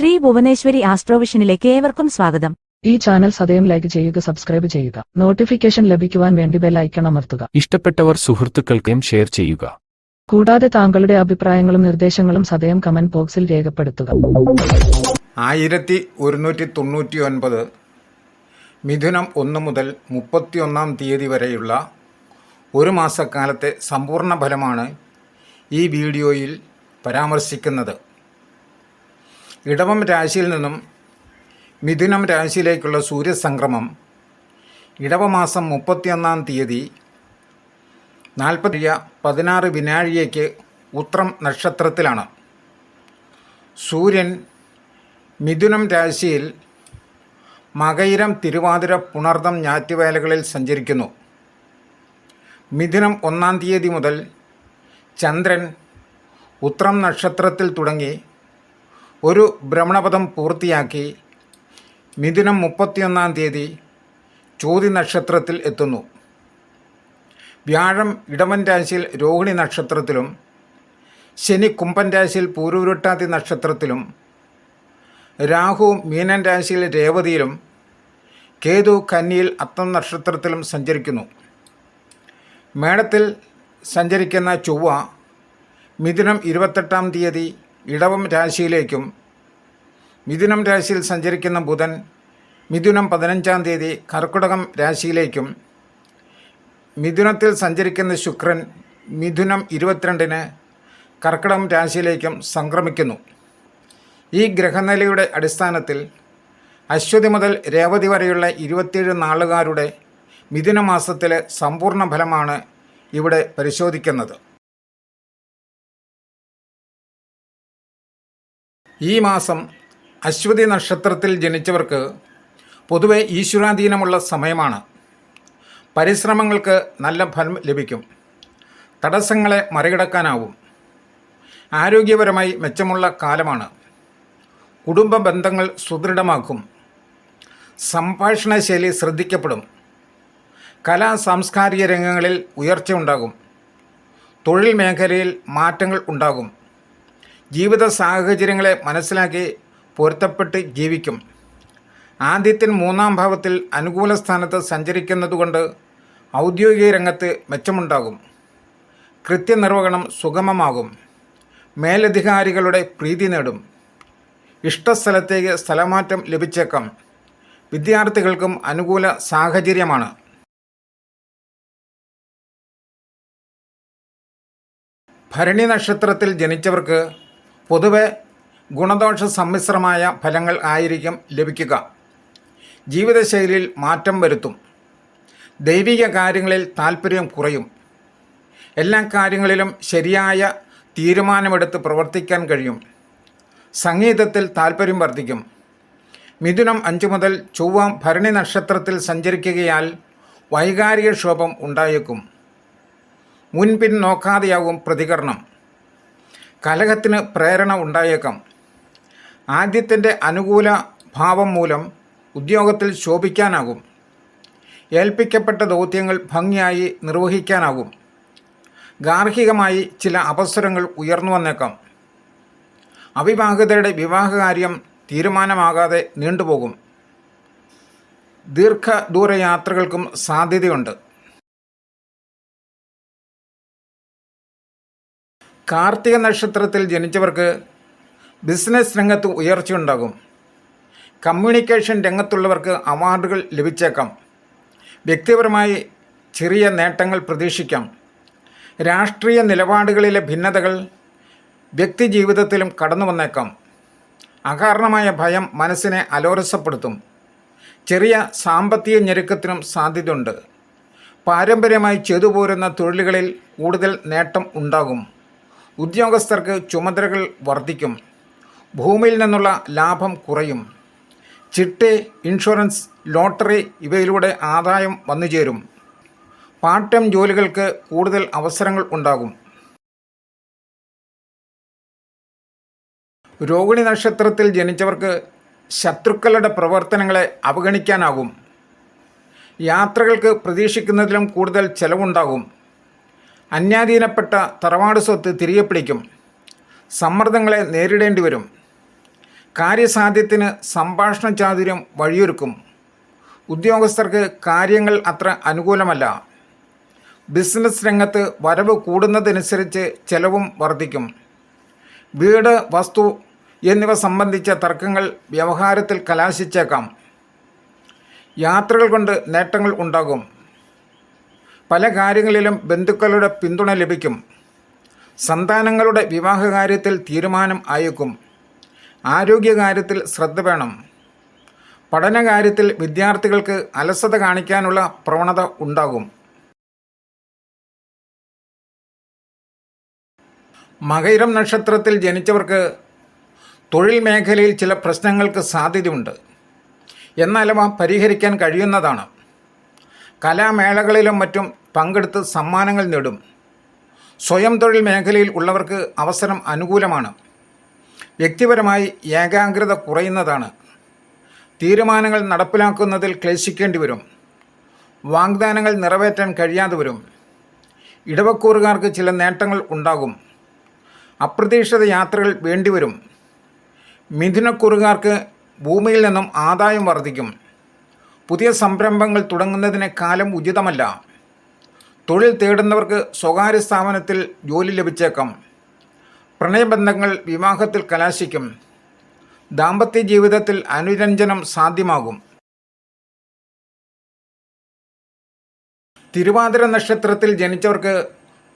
ശ്രീ ഭുവനേശ്വരി ആസ്ട്രോവിഷനിലേക്ക് ഏവർക്കും സ്വാഗതം. ഈ ചാനൽ സദയം ലൈക്ക് ചെയ്യുക സബ്സ്ക്രൈബ് ചെയ്യുക. നോട്ടിഫിക്കേഷൻ ലഭിക്കുവാൻ വേണ്ടി ബെൽ ഐക്കൺ അമർത്തുക. ഇഷ്ടപ്പെട്ടവർ സുഹൃത്തുക്കൾക്കും ഷെയർ ചെയ്യുക. കൂടാതെ താങ്കളുടെ അഭിപ്രായങ്ങളും നിർദ്ദേശങ്ങളും സദയം കമന്റ് ബോക്സിൽ രേഖപ്പെടുത്തുക. ആയിരത്തി ഒരുന്നൂറ്റി തൊണ്ണൂറ്റി ഒൻപത് മിഥുനം ഒന്ന് മുതൽ മുപ്പത്തിയൊന്നാം തീയതി വരെയുള്ള ഒരു മാസക്കാലത്തെ സമ്പൂർണ ഫലമാണ് ഈ വീഡിയോയിൽ പരാമർശിക്കുന്നത്. ഇടവം രാശിയിൽ നിന്നും മിഥുനം രാശിയിലേക്കുള്ള സൂര്യസംക്രമം ഇടവമാസം മുപ്പത്തിയൊന്നാം തീയതി നാൽപ്പത്തിയ പതിനാറ് വിനാഴിയേക്ക് ഉത്രം നക്ഷത്രത്തിലാണ്. സൂര്യൻ മിഥുനം രാശിയിൽ മകയിരം തിരുവാതിര പുണർദം ഞാറ്റുവേലകളിൽ സഞ്ചരിക്കുന്നു. മിഥുനം ഒന്നാം തീയതി മുതൽ ചന്ദ്രൻ ഉത്രം നക്ഷത്രത്തിൽ തുടങ്ങി ഒരു ഭ്രമണപഥം പൂർത്തിയാക്കി മിഥുനം മുപ്പത്തിയൊന്നാം തീയതി ചോതി നക്ഷത്രത്തിൽ എത്തുന്നു. വ്യാഴം ഇടവൻ രാശിയിൽ രോഹിണി നക്ഷത്രത്തിലും ശനി കുംഭൻ രാശിയിൽ പൂരുരുട്ടാതി നക്ഷത്രത്തിലും രാഹു മീനൻ രാശിയിൽ രേവതിയിലും കേതു കന്നിയിൽ അത്തം നക്ഷത്രത്തിലും സഞ്ചരിക്കുന്നു. മേടത്തിൽ സഞ്ചരിക്കുന്ന ചൊവ്വ മിഥുനം ഇരുപത്തെട്ടാം തീയതി ഇടവം രാശിയിലേക്കും മിഥുനം രാശിയിൽ സഞ്ചരിക്കുന്ന ബുധൻ മിഥുനം പതിനഞ്ചാം തീയതി കർക്കിടകം രാശിയിലേക്കും മിഥുനത്തിൽ സഞ്ചരിക്കുന്ന ശുക്രൻ മിഥുനം ഇരുപത്തിരണ്ടിന് കർക്കിടകം രാശിയിലേക്കും സംക്രമിക്കുന്നു. ഈ ഗ്രഹനിലയുടെ അടിസ്ഥാനത്തിൽ അശ്വതി മുതൽ രേവതി വരെയുള്ള ഇരുപത്തിയേഴ് നാളുകാരുടെ മിഥുനമാസത്തിലെ സമ്പൂർണ ഫലമാണ് ഇവിടെ പരിശോധിക്കുന്നത്. ഈ മാസം അശ്വതി നക്ഷത്രത്തിൽ ജനിച്ചവർക്ക് പൊതുവെ ഈശ്വരാധീനമുള്ള സമയമാണ്. പരിശ്രമങ്ങൾക്ക് നല്ല ഫലം ലഭിക്കും. തടസ്സങ്ങളെ മറികടക്കാനാവും. ആരോഗ്യപരമായി മെച്ചമുള്ള കാലമാണ്. കുടുംബ ബന്ധങ്ങൾ സുദൃഢമാക്കും. സംഭാഷണ ശൈലി ശ്രദ്ധിക്കപ്പെടും. കലാ സാംസ്കാരിക രംഗങ്ങളിൽ ഉയർച്ചയുണ്ടാകും. തൊഴിൽ മേഖലയിൽ മാറ്റങ്ങൾ ഉണ്ടാകും. ജീവിത സാഹചര്യങ്ങളെ മനസ്സിലാക്കി പൊരുത്തപ്പെട്ട് ജീവിക്കും. ആദ്യത്തിൽ മൂന്നാം ഭാവത്തിൽ അനുകൂല സ്ഥാനത്ത് സഞ്ചരിക്കുന്നതുകൊണ്ട് ഔദ്യോഗിക രംഗത്ത് മെച്ചമുണ്ടാകും. കൃത്യനിർവഹണം സുഗമമാകും. മേലധികാരികളുടെ പ്രീതി നേടും. ഇഷ്ടസ്ഥലത്തേക്ക് സ്ഥലമാറ്റം ലഭിച്ചേക്കാം. വിദ്യാർത്ഥികൾക്കും അനുകൂല സാഹചര്യമാണ്. ഭരണി നക്ഷത്രത്തിൽ ജനിച്ചവർക്ക് പൊതുവെ ഗുണദോഷ സമ്മിശ്രമായ ഫലങ്ങൾ ആയിരിക്കും ലഭിക്കുക. ജീവിതശൈലിയിൽ മാറ്റം വരുത്തും. ദൈവിക കാര്യങ്ങളിൽ താല്പര്യം കുറയും. എല്ലാ കാര്യങ്ങളിലും ശരിയായ തീരുമാനമെടുത്ത് പ്രവർത്തിക്കാൻ കഴിയും. സംഗീതത്തിൽ താല്പര്യം വർദ്ധിക്കും. മിഥുനം അഞ്ചു മുതൽ ചൊവ്വ ഭരണി നക്ഷത്രത്തിൽ സഞ്ചരിക്കുകയാൽ വൈകാരിക ക്ഷോഭം ഉണ്ടായേക്കും. മുൻപിൻ നോക്കാതെയാവും പ്രതികരണം. കലഹത്തിന് പ്രേരണ ഉണ്ടായേക്കാം. ആദ്യത്തിന്റെ അനുകൂല ഭാവം മൂലം ഉദ്യോഗത്തിൽ ശോഭിക്കാനാകും. ഏൽപ്പിക്കപ്പെട്ട ദൗത്യങ്ങൾ ഭംഗിയായി നിർവഹിക്കാനാകും. ഗാർഹികമായി ചില അവസരങ്ങൾ ഉയർന്നു വന്നേക്കാം. അവിവാഹിതരുടെ വിവാഹകാര്യം തീരുമാനമാകാതെ നീണ്ടുപോകും. ദീർഘദൂര യാത്രകൾക്കും സാധ്യതയുണ്ട്. കാർത്തിക നക്ഷത്രത്തിൽ ജനിച്ചവർക്ക് ബിസിനസ് രംഗത്ത് ഉയർച്ചയുണ്ടാകും. കമ്മ്യൂണിക്കേഷൻ രംഗത്തുള്ളവർക്ക് അവാർഡുകൾ ലഭിച്ചേക്കാം. വ്യക്തിപരമായി ചെറിയ നേട്ടങ്ങൾ പ്രതീക്ഷിക്കാം. രാഷ്ട്രീയ നിലപാടുകളിലെ ഭിന്നതകൾ വ്യക്തി ജീവിതത്തിലും കടന്നു വന്നേക്കാം. അകാരണമായ ഭയം മനസ്സിനെ അലോരസപ്പെടുത്തും. ചെറിയ സാമ്പത്തിക ഞെരുക്കത്തിനും സാധ്യതയുണ്ട്. പാരമ്പര്യമായി ചെയ്തു പോരുന്ന തൊഴിലുകളിൽ കൂടുതൽ നേട്ടം ഉണ്ടാകും. ഉദ്യോഗസ്ഥർക്ക് ചുമതലകൾ വർദ്ധിക്കും. ഭൂമിയിൽ നിന്നുള്ള ലാഭം കുറയും. ചിട്ടി ഇൻഷുറൻസ് ലോട്ടറി ഇവയിലൂടെ ആദായം വന്നുചേരും പാർട്ട് ടൈം ജോലികൾക്ക് കൂടുതൽ അവസരങ്ങൾ ഉണ്ടാകും. രോഹിണി നക്ഷത്രത്തിൽ ജനിച്ചവർക്ക് ശത്രുക്കളുടെ പ്രവർത്തനങ്ങളെ അവഗണിക്കാനാകും. യാത്രകൾക്ക് പ്രതീക്ഷിക്കുന്നതിലും കൂടുതൽ ചെലവുണ്ടാകും. അന്യാധീനപ്പെട്ട തറവാട് സ്വത്ത് തിരികെ പിടിക്കും. സമ്മർദ്ദങ്ങളെ നേരിടേണ്ടി വരും. കാര്യസാധ്യത്തിന് സംഭാഷണ ചാതുര്യം വഴിയൊരുക്കും. ഉദ്യോഗസ്ഥർക്ക് കാര്യങ്ങൾ അത്ര അനുകൂലമല്ല. ബിസിനസ് രംഗത്ത് വരവ് കൂടുന്നതനുസരിച്ച് ചെലവും വർദ്ധിക്കും. വീട് വസ്തു എന്നിവ സംബന്ധിച്ച തർക്കങ്ങൾ വ്യവഹാരത്തിൽ കലാശിച്ചേക്കാം. യാത്രകൾ കൊണ്ട് നേട്ടങ്ങൾ ഉണ്ടാകും. പല കാര്യങ്ങളിലും ബന്ധുക്കളുടെ പിന്തുണ ലഭിക്കും. സന്താനങ്ങളുടെ വിവാഹകാര്യത്തിൽ തീരുമാനം ആയേക്കും. ആരോഗ്യകാര്യത്തിൽ ശ്രദ്ധ വേണം. പഠനകാര്യത്തിൽ വിദ്യാർത്ഥികൾക്ക് അലസത കാണിക്കാനുള്ള പ്രവണത ഉണ്ടാകും. മകയിരം നക്ഷത്രത്തിൽ ജനിച്ചവർക്ക് തൊഴിൽ മേഖലയിൽ ചില പ്രശ്നങ്ങൾക്ക് സാധ്യതയുണ്ട്. എന്നാൽ അവ പരിഹരിക്കാൻ കഴിയുന്നതാണ്. കലാമേളകളിലും മറ്റും പങ്കെടുത്ത് സമ്മാനങ്ങൾ നേടും. സ്വയം തൊഴിൽ മേഖലയിൽ ഉള്ളവർക്ക് അവസരം അനുകൂലമാണ്. വ്യക്തിപരമായി ഏകാഗ്രത കുറയുന്നതാണ്. തീരുമാനങ്ങൾ നടപ്പിലാക്കുന്നതിൽ ക്ലേശിക്കേണ്ടി വരും. വാഗ്ദാനങ്ങൾ നിറവേറ്റാൻ കഴിയാതെ വരും. ഇടവക്കൂറുകാർക്ക് ചില നേട്ടങ്ങൾ ഉണ്ടാകും. അപ്രതീക്ഷിത യാത്രകൾ വേണ്ടിവരും മിഥുനക്കുറുകാർക്ക് ഭൂമിയിൽ നിന്നും ആദായം വർദ്ധിക്കും. പുതിയ സംരംഭങ്ങൾ തുടങ്ങുന്നതിന് കാലം ഉചിതമല്ല. തൊഴിൽ തേടുന്നവർക്ക് സ്വകാര്യ സ്ഥാപനത്തിൽ ജോലി ലഭിച്ചേക്കാം. പ്രണയബന്ധങ്ങൾ വിവാഹത്തിൽ കലാശിക്കും. ദാമ്പത്യ ജീവിതത്തിൽ അനുരഞ്ജനം സാധ്യമാകും. തിരുവാതിര നക്ഷത്രത്തിൽ ജനിച്ചവർക്ക്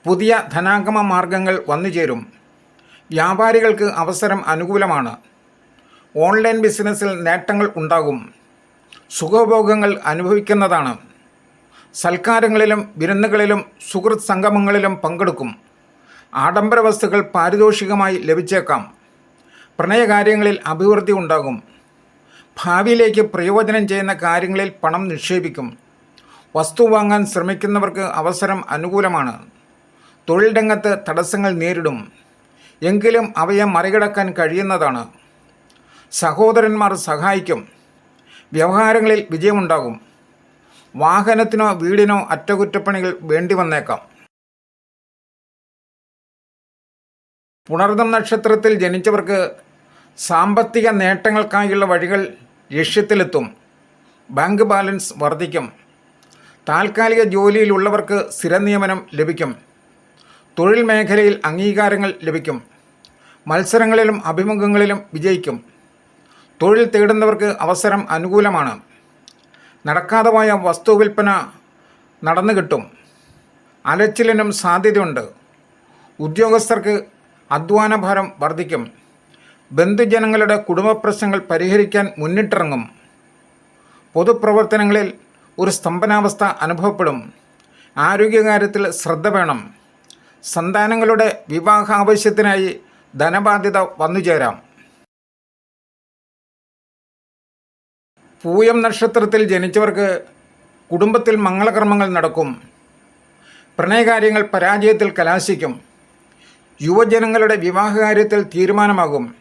പുതിയ ധനാഗമ മാർഗങ്ങൾ വന്നുചേരും വ്യാപാരികൾക്ക് അവസരം അനുകൂലമാണ്. ഓൺലൈൻ ബിസിനസ്സിൽ നേട്ടങ്ങൾ ഉണ്ടാകും. സുഖഭോഗങ്ങൾ അനുഭവിക്കുന്നതാണ്. സൽക്കാരങ്ങളിലും വിരുന്നുകളിലും സുഹൃത് സംഗമങ്ങളിലും പങ്കെടുക്കും. ആഡംബര വസ്തുക്കൾ പാരിതോഷികമായി ലഭിച്ചേക്കാം. പ്രണയകാര്യങ്ങളിൽ അഭിവൃദ്ധി ഉണ്ടാകും. ഭാവിയിലേക്ക് പ്രയോജനം ചെയ്യുന്ന കാര്യങ്ങളിൽ പണം നിക്ഷേപിക്കും. വസ്തു വാങ്ങാൻ ശ്രമിക്കുന്നവർക്ക് അവസരം അനുകൂലമാണ്. തൊഴിൽ രംഗത്ത് തടസ്സങ്ങൾ നേരിടും. എങ്കിലും അവയെ മറികടക്കാൻ കഴിയുന്നതാണ്. സഹോദരന്മാർ സഹായിക്കും. വ്യവഹാരങ്ങളിൽ വിജയമുണ്ടാകും. വാഹനത്തിനോ വീടിനോ അറ്റകുറ്റപ്പണികൾ വേണ്ടി വന്നേക്കാം. പുണർദം നക്ഷത്രത്തിൽ ജനിച്ചവർക്ക് സാമ്പത്തിക നേട്ടങ്ങൾക്കായുള്ള വഴികൾ ലക്ഷ്യത്തിലെത്തും. ബാങ്ക് ബാലൻസ് വർദ്ധിക്കും. താൽക്കാലിക ജോലിയിലുള്ളവർക്ക് സ്ഥിരനിയമനം ലഭിക്കും. തൊഴിൽ മേഖലയിൽ അംഗീകാരങ്ങൾ ലഭിക്കും. മത്സരങ്ങളിലും അഭിമുഖങ്ങളിലും വിജയിക്കും. തൊഴിൽ തേടുന്നവർക്ക് അവസരം അനുകൂലമാണ്. നടക്കാതെ പോയ വസ്തു വിൽപ്പന നടന്നു കിട്ടും. അലച്ചിലിനും സാധ്യതയുണ്ട്. ഉദ്യോഗസ്ഥർക്ക് അധ്വാനഭാരം വർദ്ധിക്കും. ബന്ധുജനങ്ങളുടെ കുടുംബ പ്രശ്നങ്ങൾ പരിഹരിക്കാൻ മുന്നിട്ടിറങ്ങും. പൊതുപ്രവർത്തനങ്ങളിൽ ഒരു സ്തംഭനാവസ്ഥ അനുഭവപ്പെടും. ആരോഗ്യകാര്യത്തിൽ ശ്രദ്ധ വേണം. സന്താനങ്ങളുടെ വിവാഹ ആവശ്യത്തിനായി ധനബാധ്യത വന്നുചേരാം. പൂയം നക്ഷത്രത്തിൽ ജനിച്ചവർക്ക് കുടുംബത്തിൽ മംഗളകർമ്മങ്ങൾ നടക്കും. പ്രണയകാര്യങ്ങൾ പരാജയത്തിൽ കലാശിക്കും. യുവജനങ്ങളുടെ വിവാഹകാര്യത്തിൽ തീരുമാനമാകും.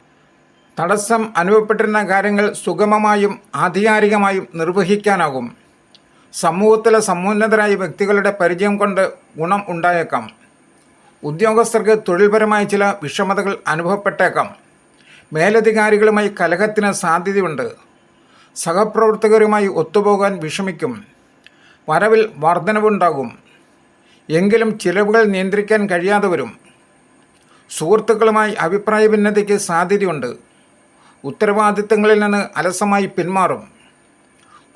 തടസ്സം അനുഭവപ്പെട്ടിരുന്ന കാര്യങ്ങൾ സുഗമമായും ആധികാരികമായും നിർവഹിക്കാനാകും. സമൂഹത്തിലെ സമുന്നതരായ വ്യക്തികളുടെ പരിചയം കൊണ്ട് ഗുണം ഉണ്ടായേക്കാം. ഉദ്യോഗസ്ഥർക്ക് തൊഴിൽപരമായ ചില വിഷമതകൾ അനുഭവപ്പെട്ടേക്കാം. മേലധികാരികളുമായി കലഹത്തിന് സാധ്യതയുണ്ട്. സഹപ്രവർത്തകരുമായി ഒത്തുപോകാൻ വിഷമിക്കും. വരവിൽ വർധനവുണ്ടാകും. എങ്കിലും ചിലവുകൾ നിയന്ത്രിക്കാൻ കഴിയാതെ വരും സുഹൃത്തുക്കളുമായി അഭിപ്രായ ഭിന്നതയ്ക്ക് സാധ്യതയുണ്ട്. ഉത്തരവാദിത്തങ്ങളിൽ നിന്ന് അലസമായി പിന്മാറും.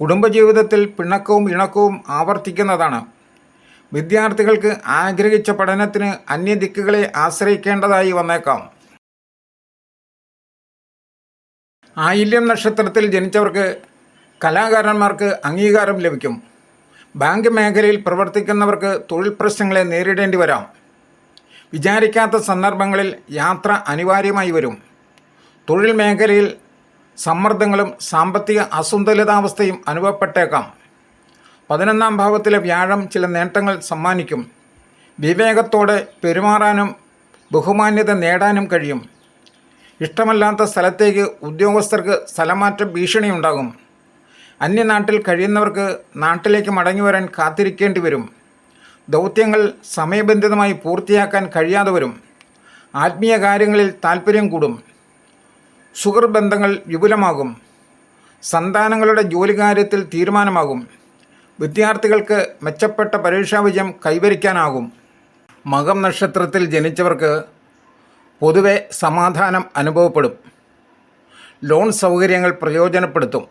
കുടുംബജീവിതത്തിൽ പിണക്കവും ഇണക്കവും ആവർത്തിക്കുന്നതാണ്. വിദ്യാർത്ഥികൾക്ക് ആഗ്രഹിച്ച പഠനത്തിന് അന്യദിക്കുകളെ ആശ്രയിക്കേണ്ടതായി വന്നേക്കാം. ആയില്യം നക്ഷത്രത്തിൽ ജനിച്ചവർക്ക് കലാകാരന്മാർക്ക് അംഗീകാരം ലഭിക്കും. ബാങ്ക് മേഖലയിൽ പ്രവർത്തിക്കുന്നവർക്ക് തൊഴിൽ പ്രശ്നങ്ങളെ നേരിടേണ്ടി വരാം. വിചാരിക്കാത്ത സന്ദർഭങ്ങളിൽ യാത്ര അനിവാര്യമായി വരും. തൊഴിൽ മേഖലയിൽ സമ്മർദ്ദങ്ങളും സാമ്പത്തിക അസന്തുലിതാവസ്ഥയും അനുഭവപ്പെട്ടേക്കാം. പതിനൊന്നാം ഭാവത്തിലെ വ്യാഴം ചില നേട്ടങ്ങൾ സമ്മാനിക്കും. വിവേകത്തോടെ പെരുമാറാനും ബഹുമാന്യത നേടാനും കഴിയും. ഇഷ്ടമല്ലാത്ത സ്ഥലത്തേക്ക് ഉദ്യോഗസ്ഥർക്ക് സ്ഥലമാറ്റ ഭീഷണിയുണ്ടാകും. അന്യനാട്ടിൽ കഴിയുന്നവർക്ക് നാട്ടിലേക്ക് മടങ്ങി വരാൻ കാത്തിരിക്കേണ്ടി വരും. ദൗത്യങ്ങൾ സമയബന്ധിതമായി പൂർത്തിയാക്കാൻ കഴിയാതെ വരും. ആത്മീയ കാര്യങ്ങളിൽ താല്പര്യം കൂടും. സുഹൃബന്ധങ്ങൾ വിപുലമാകും. സന്താനങ്ങളുടെ ജോലികാര്യത്തിൽ തീരുമാനമാകും. വിദ്യാർത്ഥികൾക്ക് മെച്ചപ്പെട്ട പരീക്ഷാ വിജയം കൈവരിക്കാനാകും. മകം നക്ഷത്രത്തിൽ ജനിച്ചവർക്ക് പൊതുവെ സമാധാനം അനുഭവപ്പെടും. ലോൺ സൗകര്യങ്ങൾ പ്രയോജനപ്പെടുത്തും.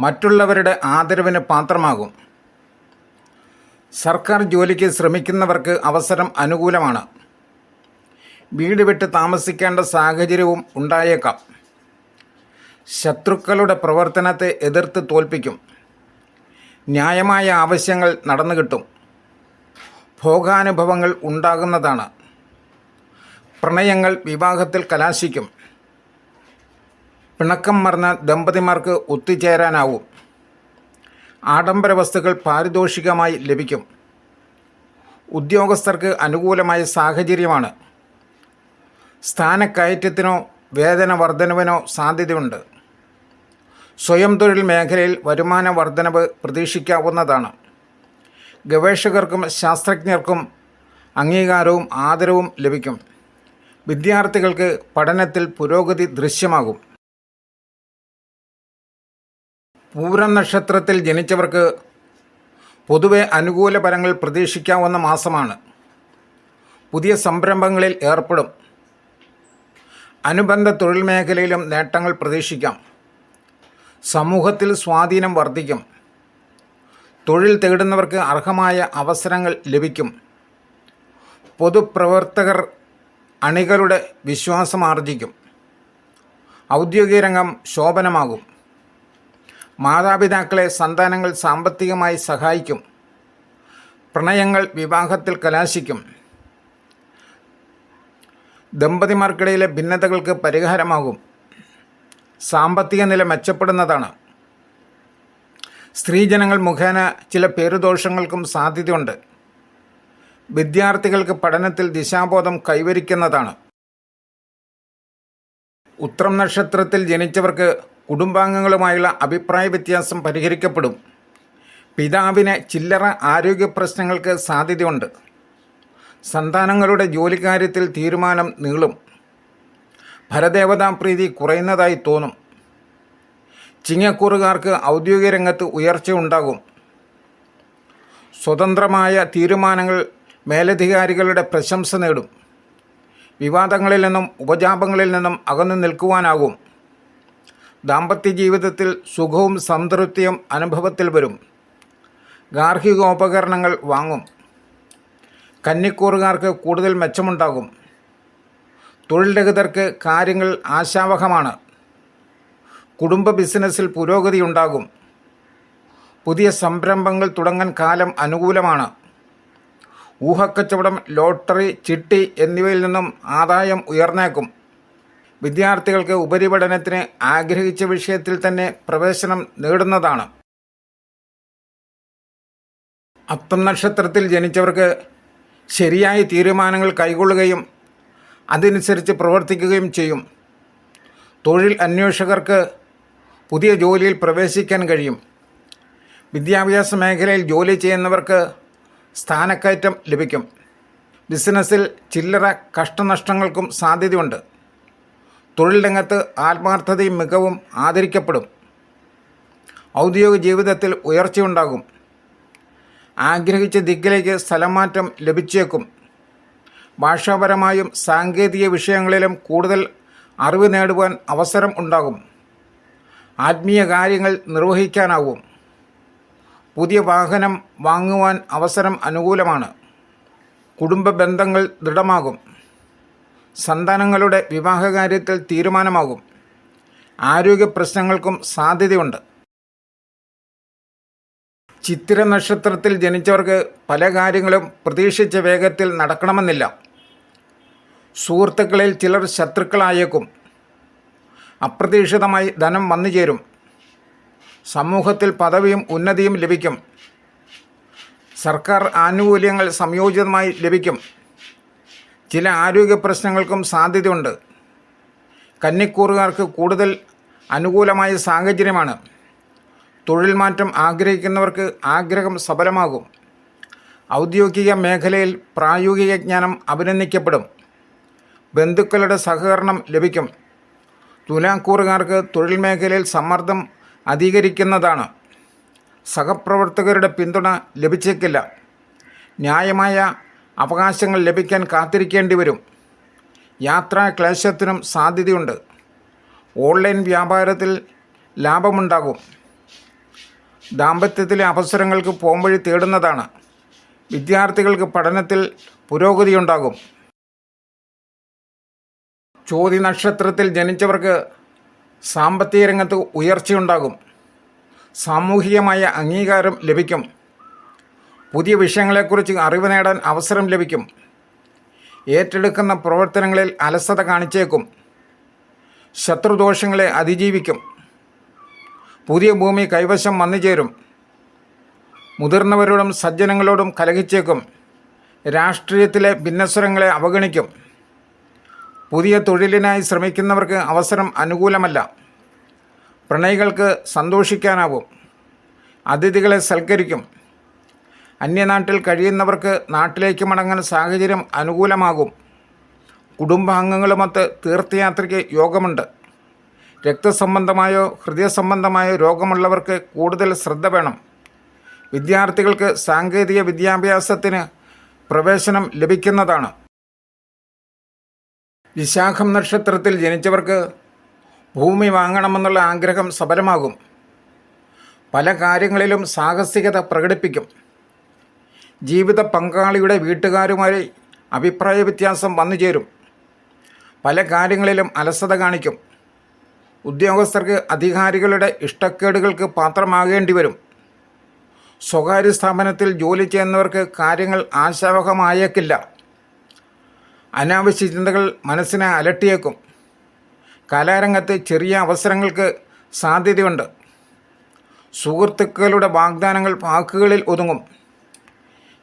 മറ്റുള്ളവരുടെ ആദരവിന് പാത്രമാകും. സർക്കാർ ജോലിക്ക് ശ്രമിക്കുന്നവർക്ക് അവസരം അനുകൂലമാണ്. വീട് വിട്ട് താമസിക്കേണ്ട സാഹചര്യവും ഉണ്ടായേക്കാം. ശത്രുക്കളുടെ പ്രവർത്തനത്തെ എതിർത്ത് തോൽപ്പിക്കും. ന്യായമായ ആവശ്യങ്ങൾ നടന്നു കിട്ടും ഭോഗാനുഭവങ്ങൾ ഉണ്ടാകുന്നതാണ്. പ്രണയങ്ങൾ വിവാഹത്തിൽ കലാശിക്കും. പിണക്കം മറന്ന ദമ്പതിമാർക്ക് ഒത്തുചേരാനാവും. ആഡംബര വസ്തുക്കൾ പാരിതോഷികമായി ലഭിക്കും. ഉദ്യോഗസ്ഥർക്ക് അനുകൂലമായ സാഹചര്യമാണ്. സ്ഥാനക്കയറ്റത്തിനോ വേതന വർധനവിനോ സാധ്യതയുണ്ട്. സ്വയം തൊഴിൽ മേഖലയിൽ വരുമാന വർധനവ് പ്രതീക്ഷിക്കാവുന്നതാണ്. ഗവേഷകർക്കും ശാസ്ത്രജ്ഞർക്കും അംഗീകാരവും ആദരവും ലഭിക്കും. വിദ്യാർത്ഥികൾക്ക് പഠനത്തിൽ പുരോഗതി ദൃശ്യമാകും. പൂരം നക്ഷത്രത്തിൽ ജനിച്ചവർക്ക് പൊതുവെ അനുകൂല ഫലങ്ങൾ പ്രതീക്ഷിക്കാവുന്ന മാസമാണ്. പുതിയ സംരംഭങ്ങളിൽ ഏർപ്പെടും. അനുബന്ധ തൊഴിൽ മേഖലയിലും നേട്ടങ്ങൾ പ്രതീക്ഷിക്കാം. സമൂഹത്തിൽ സ്വാധീനം വർദ്ധിക്കും. തൊഴിൽ തേടുന്നവർക്ക് അർഹമായ അവസരങ്ങൾ ലഭിക്കും. പൊതുപ്രവർത്തകർ അണികളുടെ വിശ്വാസം ആർജിക്കും. ഔദ്യോഗിക രംഗം ശോഭനമാകും. മാതാപിതാക്കളെ സന്താനങ്ങൾ സാമ്പത്തികമായി സഹായിക്കും. പ്രണയങ്ങൾ വിവാഹത്തിൽ കലാശിക്കും. ദമ്പതിമാർക്കിടയിലെ ഭിന്നതകൾക്ക് പരിഹാരമാകും. സാമ്പത്തിക നില മെച്ചപ്പെടുന്നതാണ്. സ്ത്രീജനങ്ങൾ മുഖേന ചില പേരുദോഷങ്ങൾക്കും സാധ്യതയുണ്ട്. വിദ്യാർത്ഥികൾക്ക് പഠനത്തിൽ ദിശാബോധം കൈവരിക്കുന്നതാണ്. ഉത്രം നക്ഷത്രത്തിൽ ജനിച്ചവർക്ക് കുടുംബാംഗങ്ങളുമായുള്ള അഭിപ്രായ വ്യത്യാസം പരിഹരിക്കപ്പെടും. പിതാവിന് ചില്ലറ ആരോഗ്യ പ്രശ്നങ്ങൾക്ക് സാധ്യതയുണ്ട്. സന്താനങ്ങളുടെ ജോലിക്കാര്യത്തിൽ തീരുമാനം നീളും. ഭരദേവതാ പ്രീതി കുറയുന്നതായി തോന്നും. ചിങ്ങക്കൂറുകാർക്ക് ഔദ്യോഗിക രംഗത്ത് ഉയർച്ചയുണ്ടാകും. സ്വതന്ത്രമായ തീരുമാനങ്ങൾ മേലധികാരികളുടെ പ്രശംസ നേടും. വിവാദങ്ങളിൽ നിന്നും ഉപജാപങ്ങളിൽ നിന്നും അകന്നു നിൽക്കുവാനാകും. ദാമ്പത്യ ജീവിതത്തിൽ സുഖവും സംതൃപ്തിയും അനുഭവത്തിൽ വരും. ഗാർഹികോപകരണങ്ങൾ വാങ്ങും. കന്നിക്കൂറുകാർക്ക് കൂടുതൽ മെച്ചമുണ്ടാകും. തൊഴിൽ രഹിതർക്ക് കാര്യങ്ങൾ ആശാവഹമാണ്. കുടുംബ ബിസിനസ്സിൽ പുരോഗതി ഉണ്ടാകും പുതിയ സംരംഭങ്ങൾ തുടങ്ങാൻ കാലം അനുകൂലമാണ്. ഊഹക്കച്ചവടം ലോട്ടറി ചിട്ടി എന്നിവയിൽ നിന്നും ആദായം ഉയർന്നേക്കും. വിദ്യാർത്ഥികൾക്ക് ഉപരിപഠനത്തിന് ആഗ്രഹിച്ച വിഷയത്തിൽ തന്നെ പ്രവേശനം നേടുന്നതാണ്. അത്തം നക്ഷത്രത്തിൽ ജനിച്ചവർക്ക് ശരിയായ തീരുമാനങ്ങൾ കൈകൊള്ളുകയും അതനുസരിച്ച് പ്രവർത്തിക്കുകയും ചെയ്യും. തൊഴിൽ അന്വേഷകർക്ക് പുതിയ ജോലിയിൽ പ്രവേശിക്കാൻ കഴിയും. വിദ്യാഭ്യാസ മേഖലയിൽ ജോലി ചെയ്യുന്നവർക്ക് സ്ഥാനക്കയറ്റം ലഭിക്കും. ബിസിനസ്സിൽ ചില്ലറ കഷ്ടനഷ്ടങ്ങൾക്കും സാധ്യതയുണ്ട്. തൊഴിൽ രംഗത്ത് ആത്മാർത്ഥതയും മികവും ആദരിക്കപ്പെടും. ഔദ്യോഗിക ജീവിതത്തിൽ ഉയർച്ചയുണ്ടാകും. ആഗ്രഹിച്ച ദിക്കിലേക്ക് സ്ഥലമാറ്റം ലഭിച്ചേക്കും. ഭാഷാപരമായും സാങ്കേതിക വിഷയങ്ങളിലും കൂടുതൽ അറിവ് നേടുവാൻ അവസരം ഉണ്ടാകും. ആത്മീയ കാര്യങ്ങൾ നിർവഹിക്കാനാവും. പുതിയ വാഹനം വാങ്ങുവാൻ അവസരം അനുകൂലമാണ്. കുടുംബ ബന്ധങ്ങൾ ദൃഢമാകും. സന്താനങ്ങളുടെ വിവാഹകാര്യത്തിൽ തീരുമാനമാകും. ആരോഗ്യ പ്രശ്നങ്ങൾക്കും സാധ്യതയുണ്ട്. ചിത്തിര നക്ഷത്രത്തിൽ ജനിച്ചവർക്ക് പല കാര്യങ്ങളും പ്രതീക്ഷിച്ച വേഗത്തിൽ നടക്കണമെന്നില്ല. സുഹൃത്തുക്കളിൽ ചിലർ ശത്രുക്കളായേക്കും. അപ്രതീക്ഷിതമായി ധനം വന്നു ചേരും സമൂഹത്തിൽ പദവിയും ഉന്നതിയും ലഭിക്കും. സർക്കാർ ആനുകൂല്യങ്ങൾ സംയോജിതമായി ലഭിക്കും. ചില ആരോഗ്യ പ്രശ്നങ്ങൾക്കും സാധ്യതയുണ്ട്. കന്നിക്കൂറുകാർക്ക് കൂടുതൽ അനുകൂലമായ സാഹചര്യമാണ്. തൊഴിൽ മാറ്റം ആഗ്രഹിക്കുന്നവർക്ക് ആഗ്രഹം സഫലമാകും. ഔദ്യോഗിക മേഖലയിൽ പ്രായോഗിക ജ്ഞാനം അഭിനന്ദിക്കപ്പെടും. ബന്ധുക്കളുടെ സഹകരണം ലഭിക്കും. തുലാക്കൂറുകാർക്ക് തൊഴിൽ മേഖലയിൽ സമ്മർദ്ദം അധികരിക്കുന്നതാണ്. സഹപ്രവർത്തകരുടെ പിന്തുണ ലഭിച്ചേക്കില്ല. ന്യായമായ അവകാശങ്ങൾ ലഭിക്കാൻ കാത്തിരിക്കേണ്ടി വരും യാത്രാ ക്ലേശത്തിനും സാധ്യതയുണ്ട്. ഓൺലൈൻ വ്യാപാരത്തിൽ ലാഭമുണ്ടാകും. ദാമ്പത്യത്തിലെ അവസരങ്ങൾക്ക് പോംവഴി തേടുന്നതാണ്. വിദ്യാർത്ഥികൾക്ക് പഠനത്തിൽ പുരോഗതിയുണ്ടാകും. ചോതി നക്ഷത്രത്തിൽ ജനിച്ചവർക്ക് സാമ്പത്തിക രംഗത്ത് ഉയർച്ചയുണ്ടാകും. സാമൂഹികമായ അംഗീകാരം ലഭിക്കും. പുതിയ വിഷയങ്ങളെക്കുറിച്ച് അറിവ് നേടാൻ അവസരം ലഭിക്കും. ഏറ്റെടുക്കുന്ന പ്രവർത്തനങ്ങളിൽ അലസത കാണിച്ചേക്കും. ശത്രുദോഷങ്ങളെ അതിജീവിക്കും. പുതിയ ഭൂമി കൈവശം വന്നു ചേരും മുതിർന്നവരോടും സജ്ജനങ്ങളോടും കലഹിച്ചേക്കും. രാഷ്ട്രീയത്തിലെ ഭിന്നസ്വരങ്ങളെ അവഗണിക്കും. പുതിയ തൊഴിലിനായി ശ്രമിക്കുന്നവർക്ക് അവസരം അനുകൂലമല്ല. പ്രണയികൾക്ക് സന്തോഷിക്കാനാവും. അതിഥികളെ സൽക്കരിക്കും. അന്യനാട്ടിൽ കഴിയുന്നവർക്ക് നാട്ടിലേക്ക് മടങ്ങാൻ സാഹചര്യം അനുകൂലമാകും. കുടുംബാംഗങ്ങളുമൊത്ത് തീർത്ഥയാത്രയ്ക്ക് യോഗമുണ്ട്. രക്തസംബന്ധമായോ ഹൃദയസംബന്ധമായോ രോഗമുള്ളവർക്ക് കൂടുതൽ ശ്രദ്ധ വേണം. വിദ്യാർത്ഥികൾക്ക് സാങ്കേതിക വിദ്യാഭ്യാസത്തിന് പ്രവേശനം ലഭിക്കുന്നതാണ്. വിശാഖം നക്ഷത്രത്തിൽ ജനിച്ചവർക്ക് ഭൂമി വാങ്ങണമെന്നുള്ള ആഗ്രഹം സഫലമാകും പല കാര്യങ്ങളിലും സാഹസികത പ്രകടിപ്പിക്കും. ജീവിത പങ്കാളിയുടെ വീട്ടുകാരുമായി അഭിപ്രായ വ്യത്യാസം വന്നു ചേരും. പല കാര്യങ്ങളിലും അലസത കാണിക്കും. ഉദ്യോഗസ്ഥർക്ക് അധികാരികളുടെ ഇഷ്ടക്കേടുകൾക്ക് പാത്രമാകേണ്ടി വരും. സ്വകാര്യ സ്ഥാപനത്തിൽ ജോലി ചെയ്യുന്നവർക്ക് കാര്യങ്ങൾ ആശാവഹമായേക്കില്ല. അനാവശ്യ ചിന്തകൾ മനസ്സിനെ അലട്ടിയേക്കും. കലാരംഗത്ത് ചെറിയ അവസരങ്ങൾക്ക് സാധ്യതയുണ്ട്. സുഹൃത്തുക്കളുടെ വാഗ്ദാനങ്ങൾ വാക്കുകളിൽ ഒതുങ്ങും.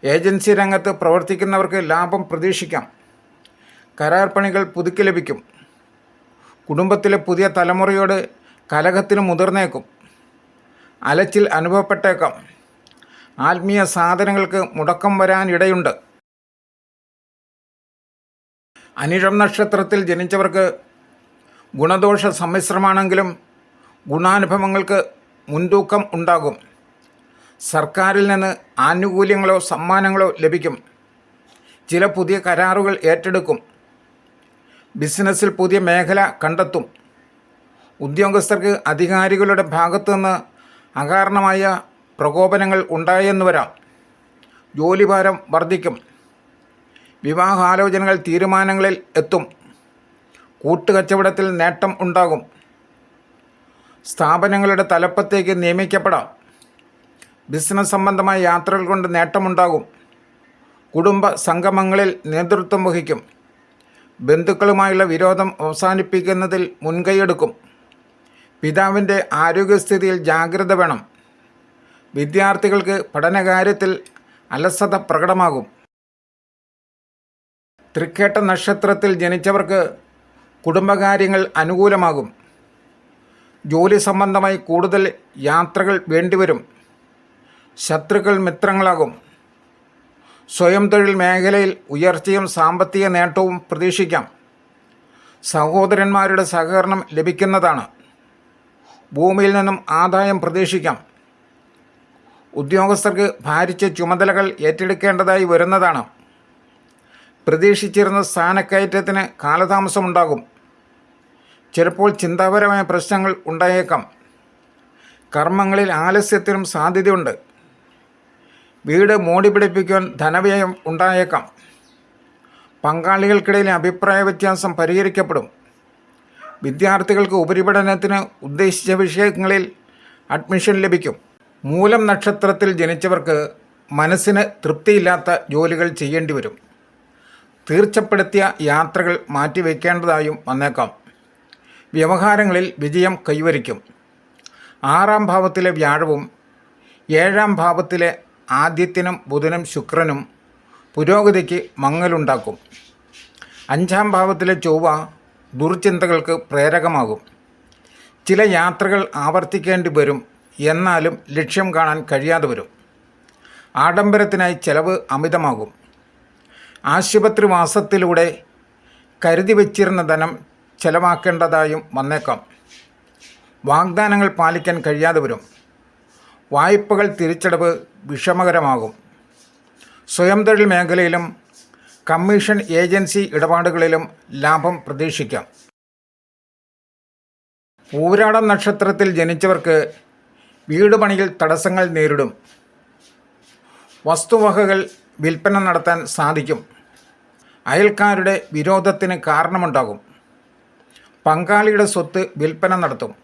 ഏജൻസി രംഗത്ത് പ്രവർത്തിക്കുന്നവർക്ക് ലാഭം പ്രതീക്ഷിക്കാം. കരാർ പണികൾ പുതുക്കി ലഭിക്കും. കുടുംബത്തിലെ പുതിയ തലമുറയോട് കലഹത്തിന് മുതിർന്നേക്കും. അലച്ചിൽ അനുഭവപ്പെട്ടേക്കാം. ആത്മീയ സാധനങ്ങൾക്ക് മുടക്കം വരാനിടയുണ്ട്. അനിഴം നക്ഷത്രത്തിൽ ജനിച്ചവർക്ക് ഗുണദോഷ സമ്മിശ്രമാണെങ്കിലും ഗുണാനുഭവങ്ങൾക്ക് മുൻതൂക്കം ഉണ്ടാകും. സർക്കാരിൽ നിന്ന് ആനുകൂല്യങ്ങളോ സമ്മാനങ്ങളോ ലഭിക്കും. ചില പുതിയ കരാറുകൾ ഏറ്റെടുക്കും. ബിസിനസ്സിൽ പുതിയ മേഖല കണ്ടെത്തും. ഉദ്യോഗസ്ഥർക്ക് അധികാരികളുടെ ഭാഗത്തുനിന്ന് അകാരണമായ പ്രകോപനങ്ങൾ ഉണ്ടായെന്ന് വരാം. ജോലിഭാരം വർദ്ധിക്കും. വിവാഹാലോചനകൾ തീരുമാനങ്ങളിൽ എത്തും. കൂട്ടുകച്ചവടത്തിൽ നേട്ടം ഉണ്ടാകും. സ്ഥാപനങ്ങളുടെ തലപ്പത്തേക്ക് നിയമിക്കപ്പെടാം. ബിസിനസ് സംബന്ധമായ യാത്രകൾ കൊണ്ട് നേട്ടമുണ്ടാകും. കുടുംബ സംഗമങ്ങളിൽ നേതൃത്വം വഹിക്കും. ബന്ധുക്കളുമായുള്ള വിരോധം അവസാനിപ്പിക്കുന്നതിൽ മുൻകൈയെടുക്കും. പിതാവിന്റെ ആരോഗ്യസ്ഥിതിയിൽ ജാഗ്രത വേണം. വിദ്യാർത്ഥികൾക്ക് പഠനകാര്യത്തിൽ അലസത പ്രകടമാകും. തൃക്കേട്ട നക്ഷത്രത്തിൽ ജനിച്ചവർക്ക് കുടുംബകാര്യങ്ങൾ അനുകൂലമാകും. ജോലി സംബന്ധമായി കൂടുതൽ യാത്രകൾ വേണ്ടിവരും. ശത്രുക്കൾ മിത്രങ്ങളാകും. സ്വയം തൊഴിൽ മേഖലയിൽ ഉയർച്ചയും സാമ്പത്തിക നേട്ടവും പ്രതീക്ഷിക്കാം. സഹോദരന്മാരുടെ സഹകരണം ലഭിക്കുന്നതാണ്. ഭൂമിയിൽ നിന്നും ആദായം പ്രതീക്ഷിക്കാം. ഉദ്യോഗസ്ഥർക്ക് ഭാരിച്ച ചുമതലകൾ ഏറ്റെടുക്കേണ്ടതായി വരുന്നതാണ്. പ്രതീക്ഷിച്ചിരുന്ന സ്ഥാനക്കയറ്റത്തിന് കാലതാമസമുണ്ടാകും. ചിലപ്പോൾ ചിന്താപരമായ പ്രശ്നങ്ങൾ ഉണ്ടായേക്കാം. കർമ്മങ്ങളിൽ ആലസ്യത്തിനും സാധ്യതയുണ്ട്. വീട് മോടി പിടിപ്പിക്കുവാൻ ധനവ്യയം ഉണ്ടായേക്കാം. പങ്കാളികൾക്കിടയിലെ അഭിപ്രായ വ്യത്യാസം പരിഹരിക്കപ്പെടും. വിദ്യാർത്ഥികൾക്ക് ഉപരിപഠനത്തിന് ഉദ്ദേശിച്ച വിഷയങ്ങളിൽ അഡ്മിഷൻ ലഭിക്കും. മൂലം നക്ഷത്രത്തിൽ ജനിച്ചവർക്ക് മനസ്സിന് തൃപ്തിയില്ലാത്ത ജോലികൾ ചെയ്യേണ്ടി വരും. തീർച്ചപ്പെടുത്തിയ യാത്രകൾ മാറ്റിവെക്കേണ്ടതായും വന്നേക്കാം. വ്യവഹാരങ്ങളിൽ വിജയം കൈവരിക്കും. ആറാം ഭാവത്തിലെ വ്യാഴവും ഏഴാം ഭാവത്തിലെ ആദ്യത്തിനും ബുധനും ശുക്രനും പുരോഗതിക്ക് മങ്ങലുണ്ടാക്കും. അഞ്ചാം ഭാവത്തിലെ ചൊവ്വ ദുർചിന്തകൾക്ക് പ്രേരകമാകും. ചില യാത്രകൾ ആവർത്തിക്കേണ്ടി വരും എന്നാലും ലക്ഷ്യം കാണാൻ കഴിയാതെ വരും. ആഡംബരത്തിനായി ചെലവ് അമിതമാകും. ആശുപത്രിവാസത്തിലൂടെ കരുതി വച്ചിരുന്ന ധനം ചെലവാക്കേണ്ടതായും വന്നേക്കാം. വാഗ്ദാനങ്ങൾ പാലിക്കാൻ കഴിയാതെ വരും വായ്പകൾ തിരിച്ചടവ് വിഷമകരമാകും. സ്വയം തൊഴിൽ മേഖലയിലും കമ്മീഷൻ ഏജൻസി ഇടപാടുകളിലും ലാഭം പ്രതീക്ഷിക്കാം. ഊരാടം നക്ഷത്രത്തിൽ ജനിച്ചവർക്ക് വീട് പണിയിൽ തടസ്സങ്ങൾ നേരിടും. വസ്തുവകകൾ വിൽപ്പന നടത്താൻ സാധിക്കും. അയൽക്കാരുടെ വിരോധത്തിന് കാരണമുണ്ടാകും. പങ്കാളിയുടെ സ്വത്ത് വിൽപ്പന നടത്തും.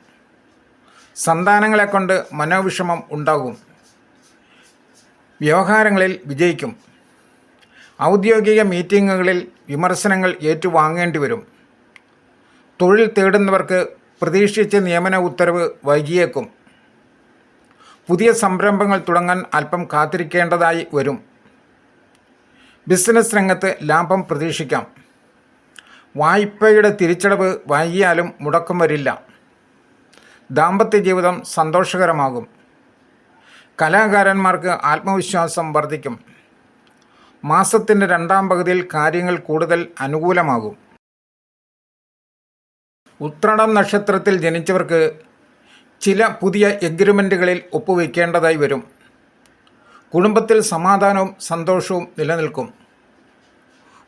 സന്താനങ്ങളെ കൊണ്ട് മനോവിഷമം ഉണ്ടാകും. വ്യവഹാരങ്ങളിൽ വിജയിക്കും. ഔദ്യോഗിക മീറ്റിങ്ങുകളിൽ വിമർശനങ്ങൾ ഏറ്റുവാങ്ങേണ്ടി വരും. തൊഴിൽ തേടുന്നവർക്ക് പ്രതീക്ഷിച്ച നിയമന ഉത്തരവ് വൈകിയേക്കും. പുതിയ സംരംഭങ്ങൾ തുടങ്ങാൻ അല്പം കാത്തിരിക്കേണ്ടതായി വരും. ബിസിനസ് രംഗത്ത് ലാഭം പ്രതീക്ഷിക്കാം. വായ്പയുടെ തിരിച്ചടവ് വൈകിയാലും മുടക്കം വരില്ല. ദാമ്പത്യ ജീവിതം സന്തോഷകരമാകും. കലാകാരന്മാർക്ക് ആത്മവിശ്വാസം വർദ്ധിക്കും. മാസത്തിന്റെ രണ്ടാം പകുതിയിൽ കാര്യങ്ങൾ കൂടുതൽ അനുകൂലമാകും. ഉത്രാടം നക്ഷത്രത്തിൽ ജനിച്ചവർക്ക് ചില പുതിയ എഗ്രിമെന്റുകളിൽ ഒപ്പുവെക്കേണ്ടതായി വരും. കുടുംബത്തിൽ സമാധാനവും സന്തോഷവും നിലനിൽക്കും.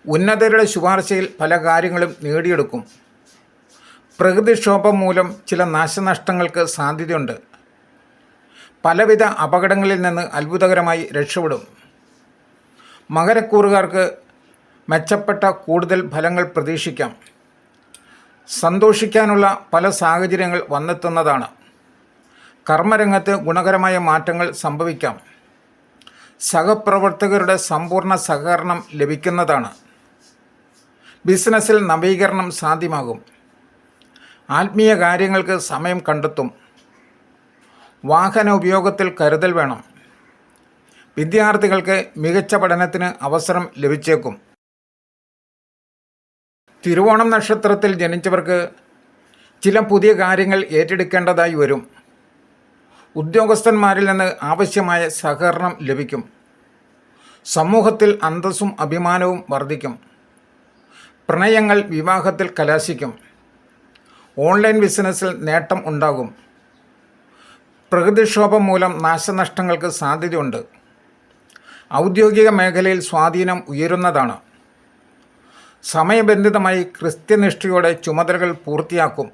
ഉന്നതരുടെ ശുപാർശയിൽ പല കാര്യങ്ങളും നേടിയെടുക്കും. പ്രകൃതിക്ഷോഭം മൂലം ചില നാശനഷ്ടങ്ങൾക്ക് സാധ്യതയുണ്ട്. പലവിധ അപകടങ്ങളിൽ നിന്ന് അത്ഭുതകരമായി രക്ഷപ്പെടും. മകരക്കൂറുകാർക്ക് മെച്ചപ്പെട്ട കൂടുതൽ ഫലങ്ങൾ പ്രതീക്ഷിക്കാം. സന്തോഷിക്കാനുള്ള പല സാഹചര്യങ്ങൾ വന്നെത്തുന്നതാണ്. കർമ്മരംഗത്ത് ഗുണകരമായ മാറ്റങ്ങൾ സംഭവിക്കാം. സഹപ്രവർത്തകരുടെ സമ്പൂർണ സഹകരണം ലഭിക്കുന്നതാണ്. ബിസിനസ്സിൽ നവീകരണം സാധ്യമാകും. ആത്മീയ കാര്യങ്ങൾക്ക് സമയം കണ്ടെത്തും. വാഹന ഉപയോഗത്തിൽ കരുതൽ വേണം. വിദ്യാർത്ഥികൾക്ക് മികച്ച പഠനത്തിന് അവസരം ലഭിച്ചേക്കും. തിരുവോണം നക്ഷത്രത്തിൽ ജനിച്ചവർക്ക് ചില പുതിയ കാര്യങ്ങൾ ഏറ്റെടുക്കേണ്ടതായി വരും. ഉദ്യോഗസ്ഥന്മാരിൽ നിന്ന് ആവശ്യമായ സഹകരണം ലഭിക്കും. സമൂഹത്തിൽ അന്തസ്സും അഭിമാനവും വർദ്ധിക്കും. പ്രണയങ്ങൾ വിവാഹത്തിൽ കലാശിക്കും. ഓൺലൈൻ ബിസിനസ്സിൽ നേട്ടം ഉണ്ടാകും. പ്രകൃതിക്ഷോഭം മൂലം നാശനഷ്ടങ്ങൾക്ക് സാധ്യതയുണ്ട്. ഔദ്യോഗിക മേഖലയിൽ സ്വാധീനം ഉയരുന്നതാണ്. സമയബന്ധിതമായി കൃത്യനിഷ്ഠയോടെ ചുമതലകൾ പൂർത്തിയാക്കും.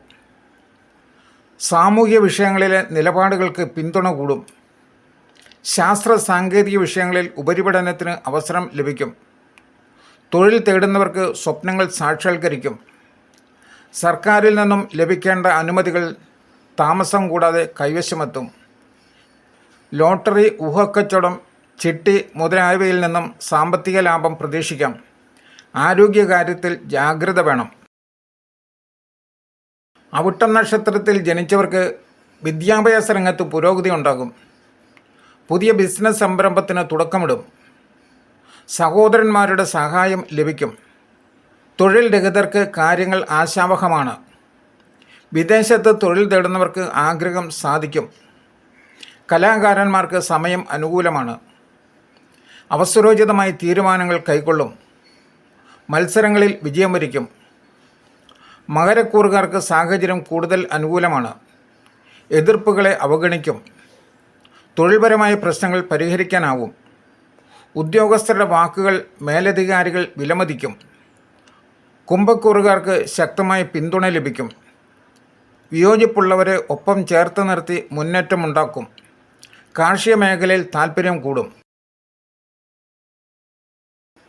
സാമൂഹ്യ വിഷയങ്ങളിലെ നിലപാടുകൾക്ക് പിന്തുണ കൂടും. ശാസ്ത്ര സാങ്കേതിക വിഷയങ്ങളിൽ ഉപരിപഠനത്തിന് അവസരം ലഭിക്കും. തൊഴിൽ തേടുന്നവർക്ക് സ്വപ്നങ്ങൾ സാക്ഷാത്കരിക്കും. സർക്കാരിൽ നിന്നും ലഭിക്കേണ്ട അനുമതികൾ താമസം കൂടാതെ കൈവശമെത്തും. ലോട്ടറി ഊഹക്കച്ചവടം ചിട്ടി മുതലായവയിൽ നിന്നും സാമ്പത്തിക ലാഭം പ്രതീക്ഷിക്കാം. ആരോഗ്യകാര്യത്തിൽ ജാഗ്രത വേണം. അവിട്ടം നക്ഷത്രത്തിൽ ജനിച്ചവർക്ക് വിദ്യാഭ്യാസ രംഗത്ത് പുരോഗതി ഉണ്ടാകും. പുതിയ ബിസിനസ് സംരംഭത്തിന് തുടക്കമിടും. സഹോദരന്മാരുടെ സഹായം ലഭിക്കും. തൊഴിൽ രഹിതർക്ക് കാര്യങ്ങൾ ആശാവഹമാണ്. വിദേശത്ത് തൊഴിൽ തേടുന്നവർക്ക് ആഗ്രഹം സാധിക്കും. കലാകാരന്മാർക്ക് സമയം അനുകൂലമാണ്. അവസരോചിതമായി തീരുമാനങ്ങൾ കൈക്കൊള്ളും. മത്സരങ്ങളിൽ വിജയം വരിക്കും മകരക്കൂറുകാർക്ക് സാഹചര്യം കൂടുതൽ അനുകൂലമാണ്. എതിർപ്പുകളെ അവഗണിക്കും. തൊഴിൽപരമായ പ്രശ്നങ്ങൾ പരിഹരിക്കാനാവും. ഉദ്യോഗസ്ഥരുടെ വാക്കുകൾ മേലധികാരികൾ വിലമതിക്കും. കുംഭക്കൂറുകാർക്ക് ശക്തമായ പിന്തുണ ലഭിക്കും. വിയോജിപ്പുള്ളവരെ ഒപ്പം ചേർത്ത് നിർത്തി മുന്നേറ്റമുണ്ടാക്കും. കാർഷിക മേഖലയിൽ താൽപ്പര്യം കൂടും.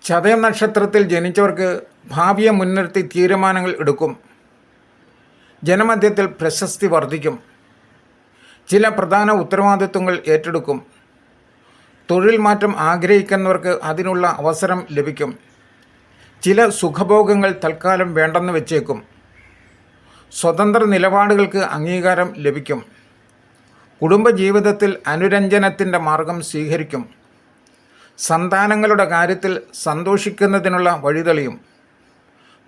ചതയം നക്ഷത്രത്തിൽ ജനിച്ചവർക്ക് ഭാവിയെ മുൻനിർത്തി തീരുമാനങ്ങൾ എടുക്കും. ജനമധ്യത്തിൽ പ്രശസ്തി വർദ്ധിക്കും. ചില പ്രധാന ഉത്തരവാദിത്വങ്ങൾ ഏറ്റെടുക്കും. തൊഴിൽ മാറ്റം ആഗ്രഹിക്കുന്നവർക്ക് അതിനുള്ള അവസരം ലഭിക്കും. ചില സുഖഭോഗങ്ങൾ തൽക്കാലം വേണ്ടെന്ന് വെച്ചേക്കും. സ്വതന്ത്ര നിലപാടുകൾക്ക് അംഗീകാരം ലഭിക്കും. കുടുംബജീവിതത്തിൽ അനുരഞ്ജനത്തിന്റെ മാർഗം സ്വീകരിക്കും. സന്താനങ്ങളുടെ കാര്യത്തിൽ സന്തോഷിക്കുന്നതിനുള്ള വഴിതെളിയും.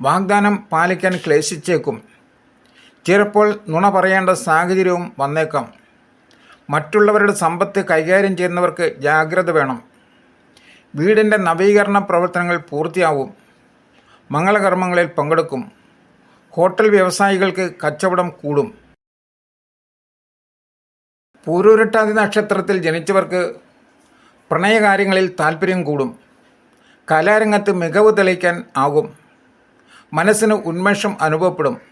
വാഗ്ദാനം പാലിക്കാൻ ക്ലേശിച്ചേക്കും. ചിലപ്പോൾ നുണ പറയേണ്ട സാഹചര്യവും വന്നേക്കാം. മറ്റുള്ളവരുടെ സമ്പത്ത് കൈകാര്യം ചെയ്യുന്നവർക്ക് ജാഗ്രത വേണം. വീടിന്റെ നവീകരണ പ്രവർത്തനങ്ങൾ പൂർത്തിയാവും. മംഗളകർമ്മങ്ങളിൽ പങ്കെടുക്കും. ഹോട്ടൽ വ്യവസായികൾക്ക് കച്ചവടം കൂടും. പൂരൂരട്ടാതി നക്ഷത്രത്തിൽ ജനിച്ചവർക്ക് പ്രണയകാര്യങ്ങളിൽ താല്പര്യം കൂടും. കലാരംഗത്ത് മികവ് തെളിയിക്കാൻ ആകും. മനസ്സിന് ഉന്മേഷം അനുഭവപ്പെടും.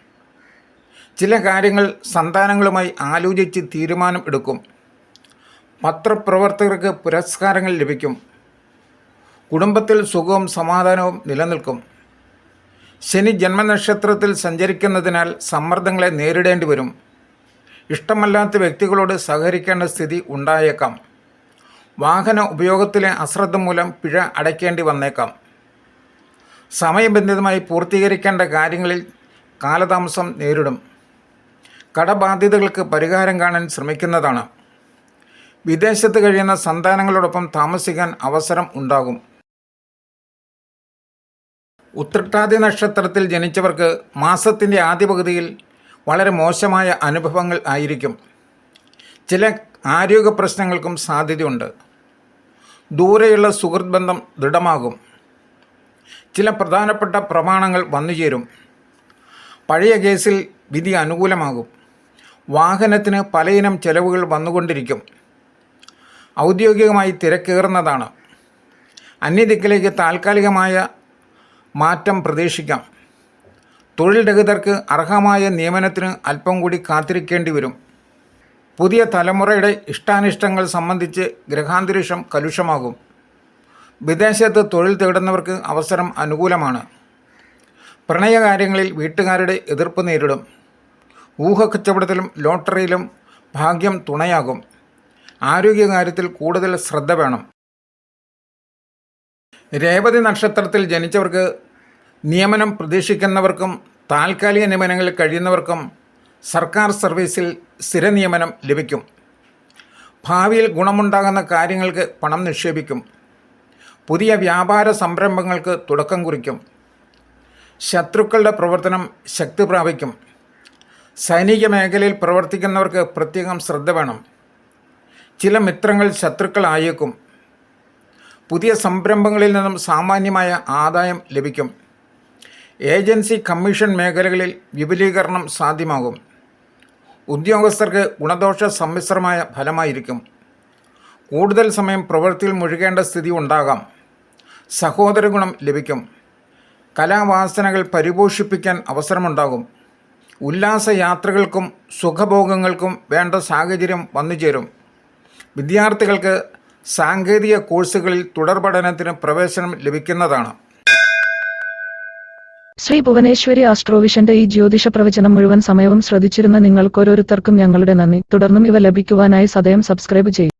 ചില കാര്യങ്ങൾ സന്താനങ്ങളുമായി ആലോചിച്ച് തീരുമാനം എടുക്കും. പത്രപ്രവർത്തകർക്ക് പുരസ്കാരങ്ങൾ ലഭിക്കും. കുടുംബത്തിൽ സുഖവും സമാധാനവും നിലനിൽക്കും. ശനി ജന്മനക്ഷത്രത്തിൽ സഞ്ചരിക്കുന്നതിനാൽ സമ്മർദ്ദങ്ങളെ നേരിടേണ്ടി വരും. ഇഷ്ടമല്ലാത്ത വ്യക്തികളോട് സഹകരിക്കേണ്ട സ്ഥിതി ഉണ്ടായേക്കാം. വാഹന ഉപയോഗത്തിലെ അശ്രദ്ധ മൂലം പിഴ അടയ്ക്കേണ്ടി വന്നേക്കാം. സമയബന്ധിതമായി പൂർത്തീകരിക്കേണ്ട കാര്യങ്ങളിൽ കാലതാമസം നേരിടും. കടബാധ്യതകൾക്ക് പരിഹാരം കാണാൻ ശ്രമിക്കുന്നതാണ്. വിദേശത്ത് കഴിയുന്ന സന്താനങ്ങളോടൊപ്പം താമസിക്കാൻ അവസരം ഉണ്ടാകും. ഉത്രട്ടാതി നക്ഷത്രത്തിൽ ജനിച്ചവർക്ക് മാസത്തിന്റെ ആദ്യ പകുതിയിൽ വളരെ മോശമായ അനുഭവങ്ങൾ ആയിരിക്കും. ചില ആരോഗ്യ പ്രശ്നങ്ങൾക്കും സാധ്യതയുണ്ട്. ദൂരെയുള്ള സുഹൃത്ത് ബന്ധം ദൃഢമാകും. ചില പ്രധാനപ്പെട്ട പ്രമാണങ്ങൾ വന്നുചേരും. പഴയ കേസിൽ വിധി അനുകൂലമാകും. വാഹനത്തിന് പലയിനം ചെലവുകൾ വന്നുകൊണ്ടിരിക്കും. ഔദ്യോഗികമായി തിരക്കേറുന്നതാണ്. അന്യദിക്കിലേക്ക് താൽക്കാലികമായ മാറ്റം പ്രതീക്ഷിക്കാം. തൊഴിൽ രഹിതർക്ക് അർഹമായ നിയമനത്തിന് അല്പം കൂടി കാത്തിരിക്കേണ്ടി വരും. പുതിയ തലമുറയുടെ ഇഷ്ടാനിഷ്ടങ്ങൾ സംബന്ധിച്ച് ഗ്രഹാന്തരീക്ഷം കലുഷമാകും. വിദേശത്ത് തൊഴിൽ തേടുന്നവർക്ക് അവസരം അനുകൂലമാണ്. പ്രണയകാര്യങ്ങളിൽ വീട്ടുകാരുടെ എതിർപ്പ് നേരിടും. ഊഹക്കച്ചവടത്തിലും ലോട്ടറിയിലും ഭാഗ്യം തുണയാകും. ആരോഗ്യകാര്യത്തിൽ കൂടുതൽ ശ്രദ്ധ വേണം. രേവതി നക്ഷത്രത്തിൽ ജനിച്ചവർക്ക് നിയമനം പ്രതീക്ഷിക്കുന്നവർക്കും താൽക്കാലിക നിയമനങ്ങളിൽ കഴിയുന്നവർക്കും സർക്കാർ സർവീസിൽ സ്ഥിര നിയമനം ലഭിക്കും. ഭാവിയിൽ ഗുണമുണ്ടാകുന്ന കാര്യങ്ങൾക്ക് പണം നിക്ഷേപിക്കും. പുതിയ വ്യാപാര സംരംഭങ്ങൾക്ക് തുടക്കം കുറിക്കും. ശത്രുക്കളുടെ പ്രവർത്തനം ശക്തി പ്രാപിക്കും. സൈനിക മേഖലയിൽ പ്രവർത്തിക്കുന്നവർക്ക് പ്രത്യേകം ശ്രദ്ധ വേണം. ചില മിത്രങ്ങൾ ശത്രുക്കളായേക്കും. പുതിയ സംരംഭങ്ങളിൽ നിന്നും സാമാന്യമായ ആദായം ലഭിക്കും. ഏജൻസി കമ്മീഷൻ മേഖലകളിൽ വിപുലീകരണം സാധ്യമാകും. ഉദ്യോഗസ്ഥർക്ക് ഗുണദോഷ സമ്മിശ്രമായ ഫലമായിരിക്കും. കൂടുതൽ സമയം പ്രവൃത്തിയിൽ മുഴുകേണ്ട സ്ഥിതി ഉണ്ടാകാം. സഹോദര ഗുണം ലഭിക്കും. കലാവാസനകൾ പരിപോഷിപ്പിക്കാൻ അവസരമുണ്ടാകും. ഉല്ലാസയാത്രകൾക്കും സുഖഭോഗങ്ങൾക്കും വേണ്ട സാഹചര്യം വന്നുചേരും. വിദ്യാർത്ഥികൾക്ക് സാങ്കേതിക കോഴ്സുകളിൽ തുടർ പഠനത്തിന് പ്രവേശനം ലഭിക്കുന്നതാണ്. ശ്രീ ഭുവനേശ്വരി ആസ്ട്രോവിഷന്റെ ഈ ജ്യോതിഷ പ്രവചനം മുഴുവൻ സമയവും ശ്രദ്ധിച്ചിരുന്ന നിങ്ങൾക്കോരോരുത്തർക്കും ഞങ്ങളുടെ നന്ദി. തുടർന്നും ഇവ ലഭിക്കുവാനായി സദയം സബ്സ്ക്രൈബ് ചെയ്യും.